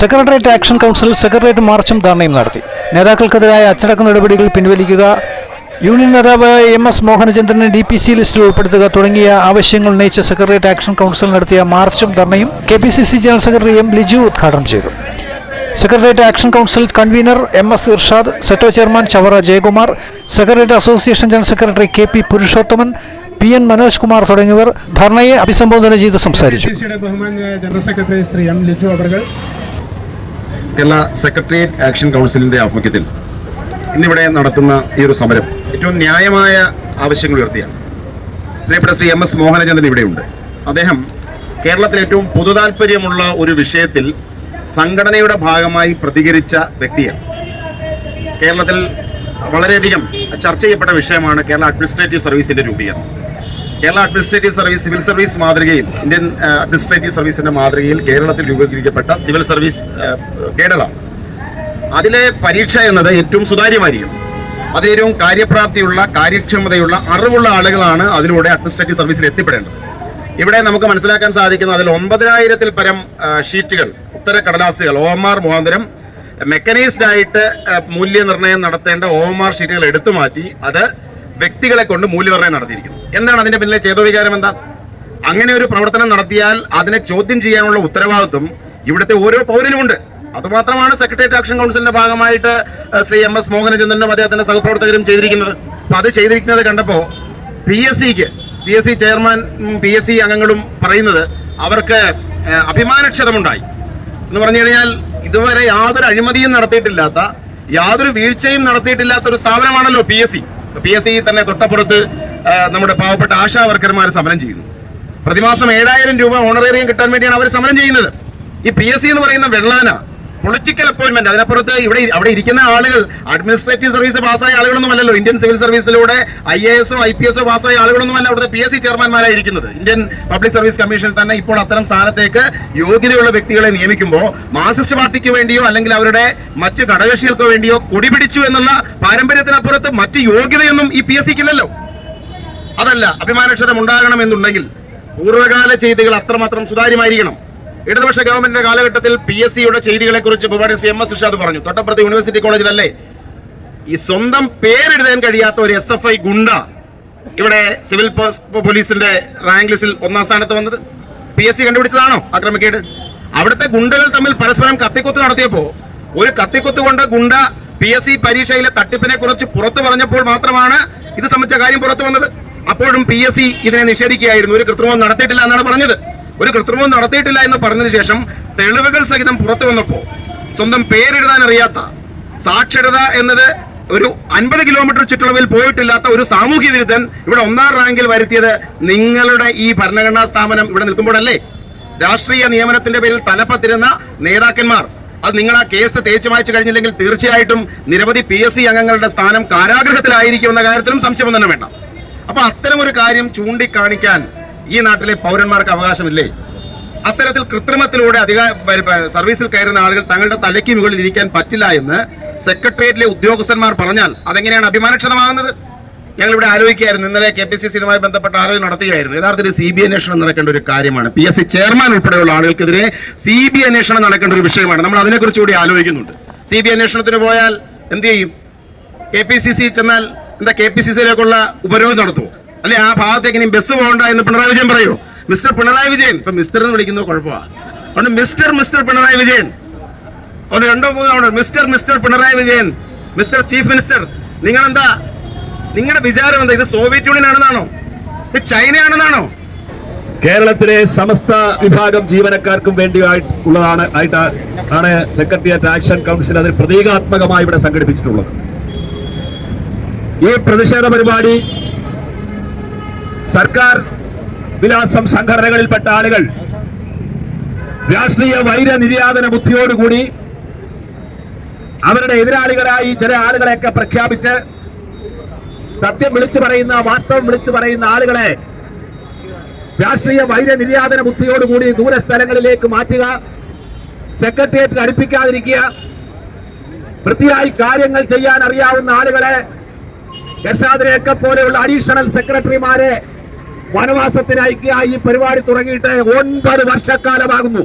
Secretariat action council secretariat മാർച്ചും ധർണയും നടത്തി. നേതാക്കൾക്കെതിരായ അച്ചടക്ക നടപടികൾ പിൻവലിക്കുക യൂണിയൻ നേതാവ് എം എസ് മോഹനചന്ദ്രനെ ഡി പി സി ലിസ്റ്റിൽ ഉൾപ്പെടുത്തുക തുടങ്ങിയ ആവശ്യങ്ങൾ ഉന്നയിച്ച് സെക്രട്ടേറിയറ്റ് ആക്ഷൻ കൗൺസിൽ നടത്തിയ മാർച്ചും ധർണയും K P C C general secretary M Liju ഉദ്ഘാടനം ചെയ്തു. Secretariat action council convener M S Irshad SETO chairman Chavara Jayakumar secretariat association general secretary K P Purushothaman P N Manoj Kumar തുടങ്ങിയവർ ധർണയെ അഭിസംബോധന ചെയ്ത് സംസാരിച്ചു. General secretary Shri M Liju Kerala secretariat action കൗൺസിലിന്റെ ആഭിമുഖ്യത്തിൽ ഇന്നിവിടെ നടത്തുന്ന ഈ ഒരു സമരം ഏറ്റവും ന്യായമായ ആവശ്യങ്ങൾ ഉയർത്തിയാണ്. പ്രിയപ്പെട്ട ശ്രീ എം എസ് മോഹനചന്ദ്രൻ ഇവിടെയുണ്ട്. അദ്ദേഹം കേരളത്തിലെ ഏറ്റവും പൊതുതാൽപര്യമുള്ള ഒരു വിഷയത്തിൽ സംഘടനയുടെ ഭാഗമായി പ്രതികരിച്ച വ്യക്തിയാണ്. കേരളത്തിൽ വളരെയധികം ചർച്ച ചെയ്യപ്പെട്ട വിഷയമാണ് കേരള അഡ്മിനിസ്ട്രേറ്റീവ് സർവീസിന്റെ രൂപീകരണം. Kerala administrative service civil service മാതൃകയിൽ ഇന്ത്യൻ അഡ്മിനിസ്ട്രേറ്റീവ് സർവീസിന്റെ മാതൃകയിൽ കേരളത്തിൽ രൂപീകരിക്കപ്പെട്ട സിവിൽ സർവീസ് കേഡറാണ് അതിലെ പരീക്ഷ എന്നത് ഏറ്റവും സുതാര്യമായിരിക്കും. അതേറ്റവും കാര്യപ്രാപ്തിയുള്ള കാര്യക്ഷമതയുള്ള അറിവുള്ള ആളുകളാണ് അതിലൂടെ അഡ്മിനിസ്ട്രേറ്റീവ് സർവീസിൽ എത്തിപ്പെടേണ്ടത്. ഇവിടെ നമുക്ക് മനസ്സിലാക്കാൻ സാധിക്കുന്ന അതിൽ ഒമ്പതിനായിരത്തിൽ പരം ഷീറ്റുകൾ ഉത്തര കടലാസുകൾ ഒ എം ആർ മുഖാന്തരം മെക്കനൈസ്ഡ് ആയിട്ട് മൂല്യനിർണയം നടത്തേണ്ട ഒ എം ആർ ഷീറ്റുകൾ എടുത്തു മാറ്റി അത് വ്യക്തികളെ കൊണ്ട് മൂല്യനിർണയം നടത്തിയിരിക്കുന്നു. എന്താണ് അതിന്റെ പിന്നിലെ ചേതോവികാരം എന്താ? അങ്ങനെ ഒരു പ്രവർത്തനം നടത്തിയാൽ അതിനെ ചോദ്യം ചെയ്യാനുള്ള ഉത്തരവാദിത്വം ഇവിടുത്തെ ഓരോ പൗരനുമുണ്ട്. അതുമാത്രമാണ് സെക്രട്ടേറിയറ്റ് ആക്ഷൻ കൗൺസിലിന്റെ ഭാഗമായിട്ട് ശ്രീ എം എസ് മോഹനചന്ദ്രനും അദ്ദേഹത്തിന്റെ സഹപ്രവർത്തകരും ചെയ്തിരിക്കുന്നത്. അപ്പൊ അത് ചെയ്തിരിക്കുന്നത് കണ്ടപ്പോ പി എസ് സിക്ക് P S C chairman P S C അംഗങ്ങളും പറയുന്നത് അവർക്ക് അഭിമാനക്ഷതമുണ്ടായി. എന്ന് പറഞ്ഞു കഴിഞ്ഞാൽ ഇതുവരെ യാതൊരു അഴിമതിയും നടത്തിയിട്ടില്ലാത്ത യാതൊരു വീഴ്ചയും നടത്തിയിട്ടില്ലാത്ത ഒരു സ്ഥാപനമാണല്ലോ P S C. P S C തന്നെ തൊട്ടപ്പുറത്ത് നമ്മുടെ പാവപ്പെട്ട ആശാ വർക്കർമാർ സമരം ചെയ്യുന്നു. പ്രതിമാസം ഏഴായിരം രൂപ ഓണറേറിയം കിട്ടാൻ വേണ്ടിയാണ് അവർ സമരം ചെയ്യുന്നത്. ഈ പി എസ് സി എന്ന് പറയുന്ന വെള്ളാന പൊളിറ്റിക്കൽ അപ്പോയിന്റ്മെന്റ് അതിനപ്പുറത്ത് ഇവിടെ അവിടെ ഇരിക്കുന്ന ആളുകൾ അഡ്മിനിസ്ട്രേറ്റീവ് സർവീസ് പാസ്സായ ആളുകളൊന്നും അല്ലല്ലോ. ഇന്ത്യൻ സിവിൽ സർവീസിലൂടെ ഐ എ എസോ ഐ പി എസോ പാസ്സായ ആളുകളൊന്നും അല്ല അവിടുത്തെ പി എസ് സി ചെയർമാൻമാരായിരിക്കുന്നത് ഇന്ത്യൻ പബ്ലിക് സർവീസ് കമ്മീഷനിൽ തന്നെ ഇപ്പോൾ അത്തരം സ്ഥാനത്തേക്ക് യോഗ്യതയുള്ള വ്യക്തികളെ നിയമിക്കുമ്പോൾ മാർസിസ്റ്റ് പാർട്ടിക്ക് വേണ്ടിയോ അല്ലെങ്കിൽ അവരുടെ മറ്റ് ഘടകകക്ഷികൾക്കോ വേണ്ടിയോ കൊടിപിടിച്ചു എന്നുള്ള പാരമ്പര്യത്തിനപ്പുറത്ത് മറ്റ് യോഗ്യതയൊന്നും ഈ പി എസ് സിക്കില്ലല്ലോ അതല്ല അഭിമാനക്ഷതം ഉണ്ടാകണമെന്നുണ്ടെങ്കിൽ പൂർവകാല ചെയ്തികൾ അത്രമാത്രം സുതാര്യമായിരിക്കണം. ഇടതുപക്ഷ ഗവൺമെന്റിന്റെ കാലഘട്ടത്തിൽ പി എസ് സിയുടെ ചെയ്തികളെ കുറിച്ച് ബഹുമാനി സി എം എസ് ഇർഷാദ് പറഞ്ഞു. തൊട്ടപ്പുറത്ത് യൂണിവേഴ്സിറ്റി കോളേജിലല്ലേ ഈ സ്വന്തം പേരെഴുതാൻ കഴിയാത്ത ഒരു എസ് എഫ് ഐ ഗുണ്ട ഇവിടെ സിവിൽ പോലീസിന്റെ റാങ്ക് ലിസ്റ്റിൽ ഒന്നാം സ്ഥാനത്ത് വന്നത്. പി എസ് സി കണ്ടുപിടിച്ചതാണോ ആക്രമിക്കേട് അവിടുത്തെ ഗുണ്ടകൾ തമ്മിൽ പരസ്പരം കത്തിക്കുത്ത് നടത്തിയപ്പോ ഒരു കത്തിക്കുത്ത് കൊണ്ട് ഗുണ്ട പി എസ് സി പരീക്ഷയിലെ തട്ടിപ്പിനെ കുറിച്ച് പുറത്തു പറഞ്ഞപ്പോൾ മാത്രമാണ് ഇത് സംബന്ധിച്ച കാര്യം പുറത്തു വന്നത്. അപ്പോഴും പി എസ് സി ഇതിനെ നിഷേധിക്കുകയായിരുന്നു. ഒരു കൃത്രിമം നടത്തിയിട്ടില്ല എന്നാണ് പറഞ്ഞത്. ഒരു കൃത്രിമവും നടത്തിയിട്ടില്ല എന്ന് പറഞ്ഞതിന് ശേഷം തെളിവുകൾ സഹിതം പുറത്തു വന്നപ്പോൾ സ്വന്തം പേരെഴുതാൻ അറിയാത്ത സാക്ഷരത എന്നത് ഒരു അൻപത് കിലോമീറ്റർ ചുറ്റളവിൽ പോയിട്ടില്ലാത്ത ഒരു സാമൂഹ്യ വിരുദ്ധൻ ഇവിടെ ഒന്നാം റാങ്കിൽ വരുത്തിയത് നിങ്ങളുടെ ഈ ഭരണഘടനാ സ്ഥാപനം ഇവിടെ നിൽക്കുമ്പോഴല്ലേ? രാഷ്ട്രീയ നിയമനത്തിന്റെ പേരിൽ തലപ്പത്തിരുന്ന നേതാക്കന്മാർ. അത് നിങ്ങൾ ആ കേസ് തേച്ചു വായിച്ചു കഴിഞ്ഞില്ലെങ്കിൽ തീർച്ചയായിട്ടും നിരവധി പി എസ് സി അംഗങ്ങളുടെ സ്ഥാനം കാരാഗ്രഹത്തിലായിരിക്കും എന്ന കാര്യത്തിലും സംശയം തന്നെ വേണ്ട. അപ്പൊ അത്തരം ഒരു കാര്യം ചൂണ്ടിക്കാണിക്കാൻ ഈ നാട്ടിലെ പൗരന്മാർക്ക് അവകാശമില്ലേ? അത്തരത്തിൽ കൃത്രിമത്തിലൂടെ അധിക സർവീസിൽ കയറുന്ന ആളുകൾ തങ്ങളുടെ തലയ്ക്ക് മുകളിൽ ഇരിക്കാൻ പറ്റില്ല എന്ന് സെക്രട്ടേറിയറ്റിലെ ഉദ്യോഗസ്ഥന്മാർ പറഞ്ഞാൽ അതെങ്ങനെയാണ് അഭിമാനക്ഷതമാകുന്നത്? ഞങ്ങൾ ഇവിടെ ആലോചിക്കുകയായിരുന്നു. ഇന്നലെ കെ പി സി സി ഇതുമായി ബന്ധപ്പെട്ട ആലോചന നടത്തുകയായിരുന്നു. യഥാർത്ഥത്തിൽ സി ബി അന്വേഷണം നടക്കേണ്ട ഒരു കാര്യമാണ്. പി എസ് സി ചെയർമാൻ ഉൾപ്പെടെയുള്ള ആളുകൾക്കെതിരെ സി ബി അന്വേഷണം നടക്കേണ്ട ഒരു വിഷയമാണ്. നമ്മൾ അതിനെക്കുറിച്ച് കൂടി ആലോചിക്കുന്നുണ്ട്. സി ബി അന്വേഷണത്തിന് പോയാൽ എന്ത് ചെയ്യും? കെ പി സി സി ചെന്നാൽ എന്താ കെ പി സി സിയിലേക്കുള്ള ഉപരോധം നടത്തുമോ അല്ലെ ആ ഭാഗത്തേക്ക് ഇനി ബസ് പോകണ്ട എന്ന് പിണറായി വിജയൻ പറയൂ. മിസ്റ്റർ പിണറായി വിജയൻ ഇപ്പൊ മിസ്റ്റർ എന്ന് വിളിക്കുന്നത് കുഴപ്പമാണ് മിസ്റ്റർ മിസ്റ്റർ പിണറായി വിജയൻ. ഒരു രണ്ടോ മൂന്നോ mister mister Pinarayi Vijayan. Mister chief minister നിങ്ങൾ എന്താ നിങ്ങളുടെ വിചാരം എന്താ? ഇത് സോവിയറ്റ് യൂണിയൻ ആണെന്നാണോ ഇത് ചൈനയാണെന്നാണോ? കേരളത്തിലെ സമസ്ത വിഭാഗം ജീവനക്കാർക്കും വേണ്ടി ഉള്ളതാണ് ആയിട്ട് ആണ് സെക്രട്ടേറിയറ്റ് ആക്ഷൻ കൗൺസിൽ അതിൽ പ്രതീകാത്മകമായി ഇവിടെ സംഘടിപ്പിച്ചിട്ടുള്ളത്. ഈ പ്രതിഷേധ പരിപാടി സർക്കാർ വിലാസം സംഘടനകളിൽപ്പെട്ട ആളുകൾ രാഷ്ട്രീയ വൈര നിര്യാതന ബുദ്ധിയോടുകൂടി അവരുടെ എതിരാളികളായി ചില ആളുകളെയൊക്കെ പ്രഖ്യാപിച്ച് സത്യം വിളിച്ചു പറയുന്ന വാസ്തവം വിളിച്ചു പറയുന്ന ആളുകളെ രാഷ്ട്രീയ വൈര നിര്യാതന ബുദ്ധിയോടുകൂടി ദൂരസ്ഥലങ്ങളിലേക്ക് മാറ്റുക സെക്രട്ടേറിയറ്റിൽ അടുപ്പിക്കാതിരിക്കുക വൃത്തിയായി കാര്യങ്ങൾ ചെയ്യാൻ അറിയാവുന്ന ആളുകളെ യർഷാദിനെയൊക്കെ പോലെയുള്ള അഡീഷണൽ സെക്രട്ടറിമാരെ വനവാസത്തിന് അയക്കുക ഈ പരിപാടി തുടങ്ങിയിട്ട് ഒൻപത് വർഷക്കാലമാകുന്നു.